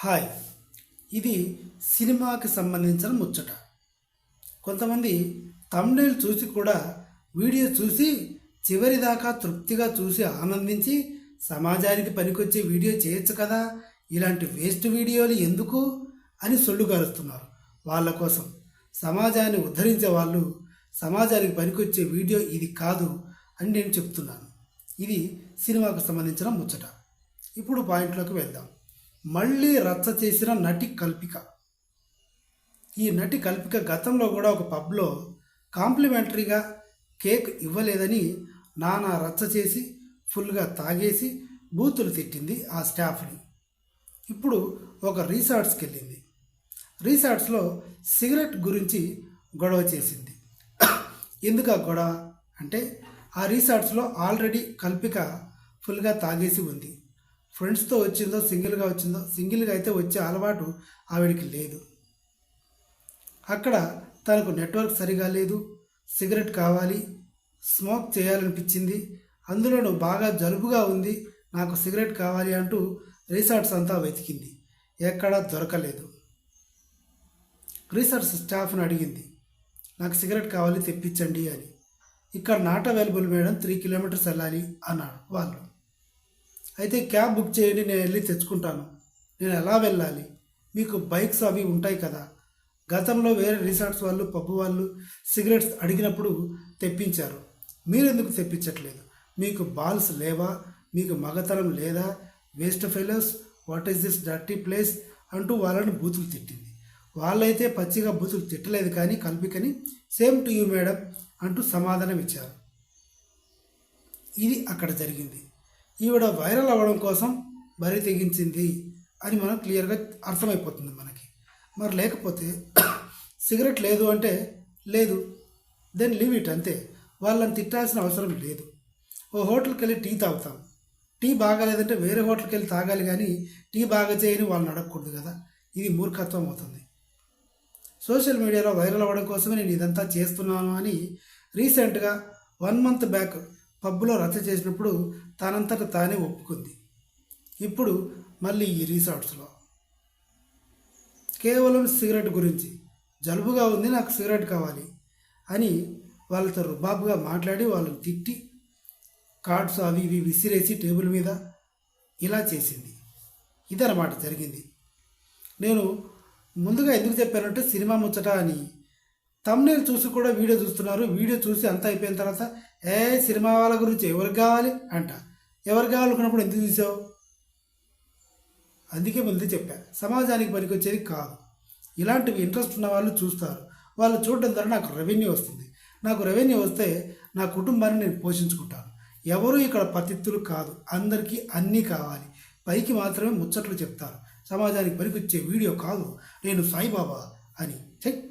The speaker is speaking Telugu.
హాయ్. ఇది సినిమాకి సంబంధించిన ముచ్చట. కొంతమంది తమిళ చూసి కూడా వీడియో చూసి చివరిదాకా తృప్తిగా చూసి ఆనందించి సమాజానికి పనికొచ్చే వీడియో చేయొచ్చు కదా? ఇలాంటి వేస్ట్ వీడియోలు ఎందుకు? అని సొల్లుగారుస్తున్నారు వాళ్ళ కోసం. సమాజాన్ని ఉద్ధరించే వాళ్ళు సమాజానికి పనికొచ్చే వీడియో ఇది కాదు అని నేను చెప్తున్నాను. ఇది సినిమాకు సంబంధించిన ముచ్చట. ఇప్పుడు పాయింట్లోకి వెళ్దాం. మళ్ళీ రచ్చ చేసిన నటి కల్పిక. ఈ నటి కల్పిక గతంలో కూడా ఒక పబ్లో కాంప్లిమెంటరీగా కేక్ ఇవ్వలేదని నానా రచ్చ చేసి ఫుల్గా తాగేసి బూతులు తిట్టింది ఆ స్టాఫ్ని. ఇప్పుడు ఒక రీసార్ట్స్కి వెళ్ళింది రీసార్ట్స్లో సిగరెట్ గురించి గొడవ చేసింది. ఎందుకు ఆ గొడవ? అంటే ఆ రీసార్ట్స్లో ఆల్రెడీ కల్పిక ఫుల్గా తాగేసి ఉంది. ఫ్రెండ్స్తో వచ్చిందో సింగిల్గా వచ్చిందో సింగిల్గా అయితే వచ్చే అలవాటు ఆవిడికి లేదు. అక్కడ తనకు నెట్వర్క్ సరిగా లేదు సిగరెట్ కావాలి స్మోక్ చేయాలనిపించింది అందులోనూ బాగా జలుబుగా ఉంది నాకు సిగరెట్ కావాలి అంటూ రిసార్ట్స్ అంతా వెతికింది. ఎక్కడా దొరకలేదు. రీసార్ట్స్ స్టాఫ్ను అడిగింది నాకు సిగరెట్ కావాలి తెప్పించండి అని. ఇక్కడ not available madam three kilometres వెళ్ళాలి అన్నాడు వాళ్ళు. అయితే క్యాబ్ బుక్ చేయండి నేను వెళ్ళి తెచ్చుకుంటాను. నేను ఎలా వెళ్ళాలి? మీకు బైక్స్ అవి ఉంటాయి కదా. గతంలో వేరే రిసార్ట్స్ వాళ్ళు పబ్బు వాళ్ళు సిగరెట్స్ అడిగినప్పుడు తెప్పించారు. మీరెందుకు తెప్పించట్లేదు? మీకు బాల్స్ లేవా? మీకు మగతనం లేదా? Waste fellows what is this dirty place అంటూ వాళ్ళని బూతులు తిట్టింది. వాళ్ళైతే పచ్చిగా బూతులు తిట్టలేదు కానీ కల్పికని సేమ్ టు యూ మేడం అంటూ సమాధానం ఇచ్చారు. ఇది అక్కడ జరిగింది. ఈవిడ వైరల్ అవ్వడం కోసం బరి తెగించింది అని మనం క్లియర్గా అర్థమైపోతుంది మనకి. మరి లేకపోతే సిగరెట్ లేదు అంటే లేదు. దెన్ లీవ్ ఇట్ అంతే. వాళ్ళని తిట్టాల్సిన అవసరం లేదు. ఓ హోటల్కి వెళ్ళి టీ తాగుతాం. టీ బాగాలేదంటే వేరే హోటల్కి వెళ్ళి తాగాలి కానీ టీ బాగా చేయని వాళ్ళని అడగకూడదు కదా. ఇది మూర్ఖత్వం అవుతుంది. సోషల్ మీడియాలో వైరల్ అవ్వడం కోసమే నేను ఇదంతా చేస్తున్నాను అని రీసెంట్గా వన్ మంత్ బ్యాక్ పబ్బులో రచ్చ చేసినప్పుడు తనంతట తానే ఒప్పుకుంది. ఇప్పుడు మళ్ళీ ఈ రిసార్ట్స్లో. కేవలం సిగరెట్ గురించి జలుబుగా ఉంది నాకు సిగరెట్ కావాలి అని వాళ్ళతో రుబాబుగా మాట్లాడి వాళ్ళని తిట్టి కార్డ్స్ అవి ఇవి విసిరేసి టేబుల్ మీద ఇలా చేసింది. ఇదన్నమాట జరిగింది. నేను ముందుగా ఎందుకు చెప్పానంటే సినిమా ముచ్చట అని తమ్నేలు చూసి కూడా వీడియో చూస్తున్నారు. వీడియో చూసి అంతా అయిపోయిన తర్వాత ఏ సినిమా వాళ్ళ గురించి ఎవరికి కావాలి అంట. ఎవరు కావాలనుకున్నప్పుడు ఎందుకు చూసావు అందుకే ముందు చెప్పా. సమాజానికి పనికొచ్చేది కాదు. ఇలాంటివి ఇంట్రెస్ట్ ఉన్న వాళ్ళు చూస్తారు. వాళ్ళు చూడడం ద్వారా నాకు రెవెన్యూ వస్తుంది. నాకు రెవెన్యూ వస్తే నా కుటుంబాన్ని నేను పోషించుకుంటాను. ఎవరు ఇక్కడ పతిత్తులు కాదు. అందరికీ అన్నీ కావాలి. పైకి మాత్రమే ముచ్చట్లు చెప్తారు. సమాజానికి పనికొచ్చే వీడియో కాదు. నేను సాయిబాబా అని. చెక్.